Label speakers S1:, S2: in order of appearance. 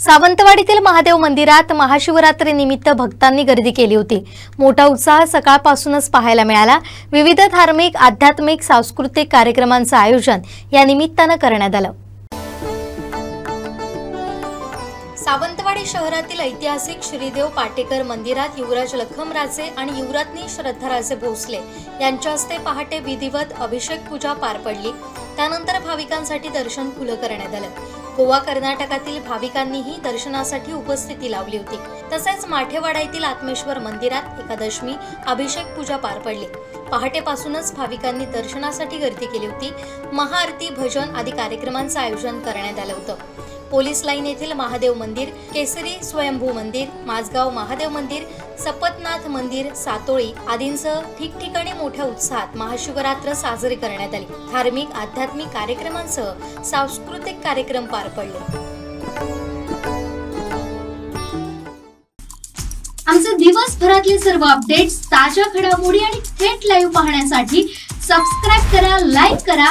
S1: सावंतवाडीतील महादेव मंदिरात महाशिवरात्री निमित्त भक्तांनी गर्दी केली होती. मोठा उत्साह सकाळपासूनच पाहायला मिळाला. विविध धार्मिक आध्यात्मिक सांस्कृतिक कार्यक्रमांचं आयोजन या निमित्तानं करण्यात आलं. सावंतवाडी शहरातील ऐतिहासिक श्रीदेव पाटेकर मंदिरात युवराज लखमराजे आणि युवराज्ञी श्रद्धाराजे भोसले यांच्या हस्ते पहाटे विधिवत अभिषेक पूजा पार पडली. त्यानंतर भाविकांसाठी दर्शन खुलं करण्यात आलं. गोवा कर्नाटकातील भाविकांनीही दर्शनासाठी उपस्थिती लावली होती. तसेच माठेवाडा येथील आत्मेश्वर मंदिरात एकादशमी अभिषेक पूजा पार पडली. पहाटेपासूनच भाविकांनी दर्शनासाठी गर्दी केली होती. महाआरती भजन आदी कार्यक्रमांचं आयोजन करण्यात आलं होतं. पोलीस लाईन येथील महादेव मंदिर केसरी स्वयंभू मंदिर माझगाव महादेव मंदिर सपतनाथ मंदिर सातोळी आदींसह ठिकठिकाणी मोठ्या उत्साहात महाशिवरात्र साजरी करण्यात आली. धार्मिक आध्यात्मिक कार्यक्रमांसह सांस्कृतिक कार्यक्रम पार पडले.
S2: आमचे दिवसभरातले सर्व अपडेट्स ताज्या घडामोडी आणि थेट लाईव्ह पाहण्यासाठी सबस्क्राईब करा लाईक करा